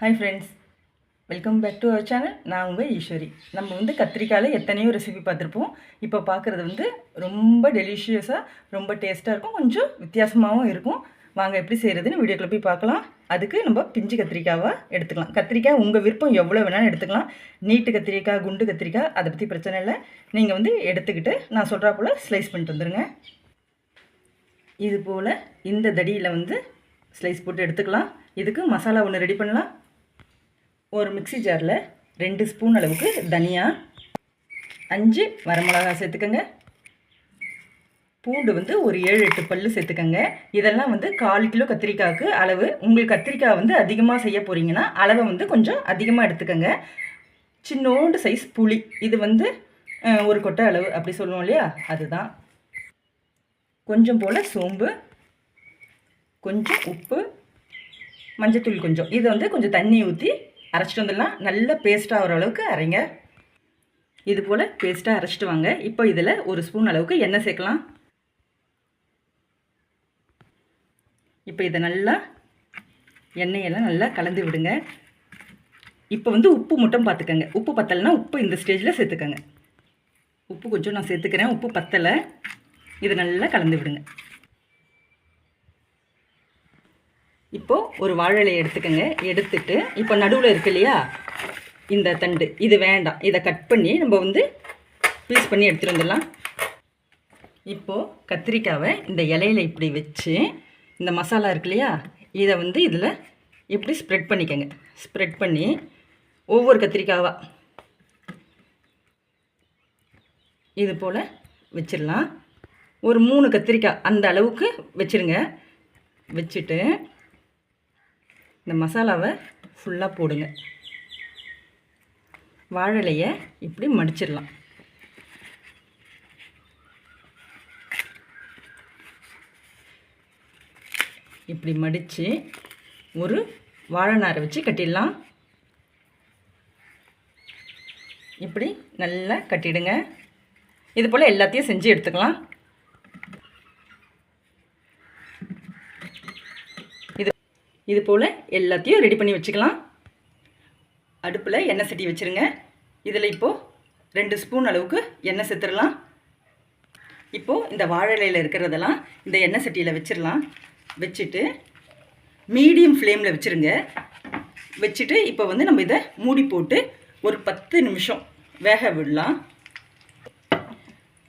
Hi friends welcome back to our channel நான் உங்கள் ஈஸ்வரி. நம்ம வந்து கத்திரிக்காயில் எத்தனையோ ரெசிபி பார்த்துருப்போம். இப்போ பார்க்குறது வந்து ரொம்ப டெலிஷியஸாக ரொம்ப டேஸ்ட்டாக இருக்கும். கொஞ்சம் வித்தியாசமாகவும் இருக்கும். வாங்க எப்படி செய்கிறதுன்னு வீடியோக்குள்ள போய் பார்க்கலாம். அதுக்கு நம்ம பிஞ்சு கத்திரிக்காவாக எடுத்துக்கலாம். கத்திரிக்காய் உங்கள் விருப்பம் எவ்வளோ வேணாலும் எடுத்துக்கலாம். நீட்டு கத்திரிக்காய் குண்டு கத்திரிக்காய் அதை பற்றி பிரச்சனை இல்லை. நீங்கள் வந்து எடுத்துக்கிட்டு நான் சொல்கிறா போல் ஸ்லைஸ் பண்ணிட்டு வந்துடுங்க இது போல் இந்த தடியில் வந்து ஸ்லைஸ் போட்டு எடுத்துக்கலாம். இதுக்கு மசாலா ஒன்று ரெடி பண்ணலாம். ஒரு மிக்ஸி ஜாரில் ரெண்டு ஸ்பூன் அளவுக்கு தனியா அஞ்சு வரமிளகா சேர்த்துக்கோங்க. பூண்டு வந்து ஒரு ஏழு எட்டு பல்லு சேர்த்துக்கோங்க. இதெல்லாம் வந்து கால் கிலோ கத்திரிக்காய்க்கு அளவு. உங்களுக்கு கத்திரிக்காய் வந்து அதிகமாக செய்ய போகிறீங்கன்னா அளவை வந்து கொஞ்சம் அதிகமாக எடுத்துக்கோங்க. சின்னோண்டு சைஸ் புளி. இது வந்து ஒரு கொட்டை அளவு அப்படி சொல்லுவோம் இல்லையா? அதுதான். கொஞ்சம் போல் சோம்பு கொஞ்சம் உப்பு மஞ்சத்தூள் கொஞ்சம். இதை வந்து கொஞ்சம் தண்ணி ஊற்றி அரைச்சிட்டு வந்துடலாம். நல்ல பேஸ்ட்டாக ஆகிற அளவுக்கு அரைங்க. இது போல் பேஸ்ட்டாக அரைச்சிட்டு வாங்க. இப்போ இதில் ஒரு ஸ்பூன் அளவுக்கு எண்ணெய் சேர்க்கலாம். இப்போ இதை நல்லா எண்ணெயெல்லாம் நல்லா கலந்து விடுங்க. இப்போ வந்து உப்பு மட்டும் பார்த்துக்கங்க. உப்பு பத்தலைன்னா உப்பு இந்த ஸ்டேஜில் சேர்த்துக்கங்க. உப்பு கொஞ்சம் நான் சேர்த்துக்கிறேன். உப்பு பத்தலை. இதை நல்லா கலந்து விடுங்க. இப்போது ஒரு வாழலை எடுத்துக்கோங்க. எடுத்துட்டு இப்போ நடுவில் இருக்கு இல்லையா? இந்த தண்டு. இது வேண்டாம். இதை கட் பண்ணி நம்ம வந்து பீஸ் பண்ணி எடுத்துகிட்டு வந்துடலாம். இப்போது கத்திரிக்காவை இந்த இலையில இப்படி வச்சு இந்த மசாலா இருக்கு இல்லையா? இதை வந்து இதில் இப்படி ஸ்ப்ரெட் பண்ணிக்கோங்க. ஸ்ப்ரெட் பண்ணி ஒவ்வொரு கத்திரிக்காவாக இது போல் வச்சிடலாம். ஒரு மூணு கத்திரிக்காய் அந்த அளவுக்கு வச்சுருங்க. வச்சுட்டு இந்த மசாலாவை ஃபுல்லாக போடுங்க. வாழலையை இப்படி மடிச்சிடலாம். இப்படி மடித்து ஒரு வாழை நாரை வச்சு கட்டிடலாம். இப்படி நல்லா கட்டிடுங்க. இது போல் எல்லாத்தையும் செஞ்சு எடுத்துக்கலாம். இது போல் எல்லாத்தையும் ரெடி பண்ணி வச்சுக்கலாம். அடுப்பில் எண்ணெய் சட்டி வச்சுருங்க. இதில் இப்போது ரெண்டு ஸ்பூன் அளவுக்கு எண்ணெய் சேர்த்துடலாம் இப்போது இந்த வாழலையில் இருக்கிறதெல்லாம் இந்த எண்ணெய் சட்டியில் வச்சிடலாம் வச்சுட்டு மீடியம் ஃப்ளேமில் வச்சுருங்க. வச்சுட்டு இப்போ வந்து நம்ம இதை மூடி போட்டு ஒரு பத்து நிமிஷம் வேக விடலாம்.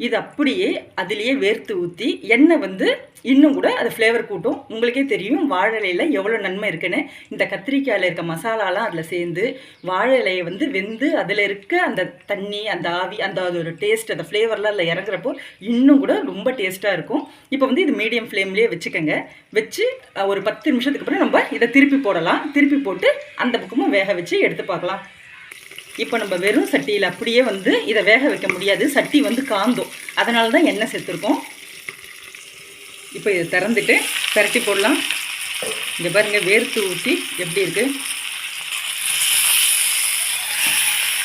இது அப்படியே அதுலேயே வேர்த்து ஊற்றி எண்ணெய் வந்து இன்னும் கூட அது ஃப்ளேவர் கூட்டும். உங்களுக்கே தெரியும் வாழை இலையில் எவ்வளோ நன்மை இருக்குன்னு. இந்த கத்திரிக்காயில் இருக்க மசாலாலாம் அதில் சேர்ந்து வாழை இலையை வந்து வெந்து அதில் இருக்க அந்த தண்ணி அந்த ஆவி அந்த அது ஒரு டேஸ்ட் அந்த ஃப்ளேவர்லாம் அதில் இறங்குறப்போ இன்னும் கூட ரொம்ப டேஸ்ட்டாக இருக்கும். இப்போ வந்து இது மீடியம் ஃப்ளேம்லேயே வச்சுக்கோங்க. வச்சு ஒரு பத்து நிமிஷத்துக்கு அப்புறம் நம்ம இதை திருப்பி போடலாம். திருப்பி போட்டு அந்த பக்கமும் வேக வச்சு எடுத்து பார்க்கலாம். இப்போ நம்ம வெறும் சட்டியில் அப்படியே வந்து இதை வேக வைக்க முடியாது. சட்டி வந்து காந்தும். அதனால தான் எண்ணெய் சேர்த்துருக்கோம். இப்போ இதை திறந்துட்டு பரட்டி போடலாம். இங்கே பாருங்கள் வேர்த்து ஊற்றி எப்படி இருக்குது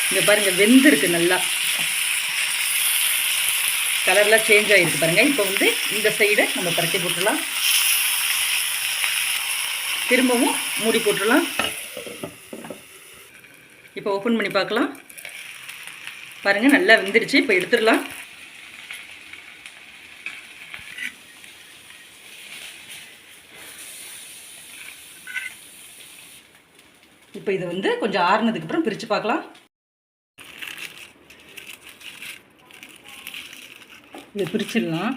இங்கே பாருங்கள் வெந்திருக்கு நல்லா. கலர்லாம் சேஞ்ச் ஆகிருக்கு பாருங்கள் இப்போ வந்து இந்த சைடை நம்ம பரட்டி போட்டுடலாம். திரும்பவும் மூடி போட்டுடலாம். இப்போ ஓப்பன் பண்ணி பார்க்கலாம். பாருங்கள் நல்லா வெந்துருச்சு இப்போ எடுத்துடலாம். இப்போ இதை வந்து கொஞ்சம் ஆறுனதுக்கு அப்புறம் பிரித்து பார்க்கலாம். இதை பிரிச்சிடலாம்.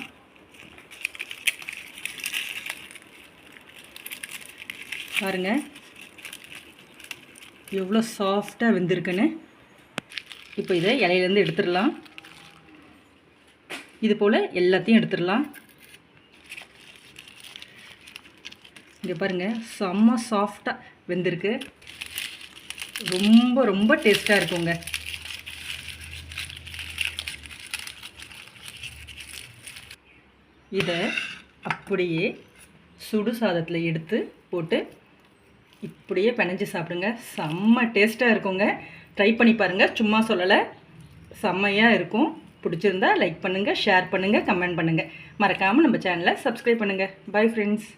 பாருங்க. எவ்வளோ சாஃப்டாக வெந்திருக்குன்னு. இப்போ இதை இலையிலேருந்து எடுத்துடலாம். இது போல் எல்லாத்தையும் எடுத்துடலாம். இங்கே பாருங்கள் செம்ம சாஃப்டாக வெந்திருக்கு. ரொம்ப ரொம்ப டேஸ்ட்டாக இருக்குங்க. இதை அப்படியே சுடு சாதத்தில் எடுத்து போட்டு இப்படியே பிணைஞ்சு சாப்பிடுங்க. செம்ம டேஸ்ட்டாக இருக்குங்க. ட்ரை பண்ணி பாருங்கள் சும்மா சொல்லலை. செம்மையாக இருக்கும். பிடிச்சிருந்தா லைக் பண்ணுங்கள் ஷேர் பண்ணுங்கள் கமெண்ட் பண்ணுங்கள் மறக்காமல் நம்ம சேனலை சப்ஸ்கிரைப் பண்ணுங்கள் பை ஃப்ரெண்ட்ஸ்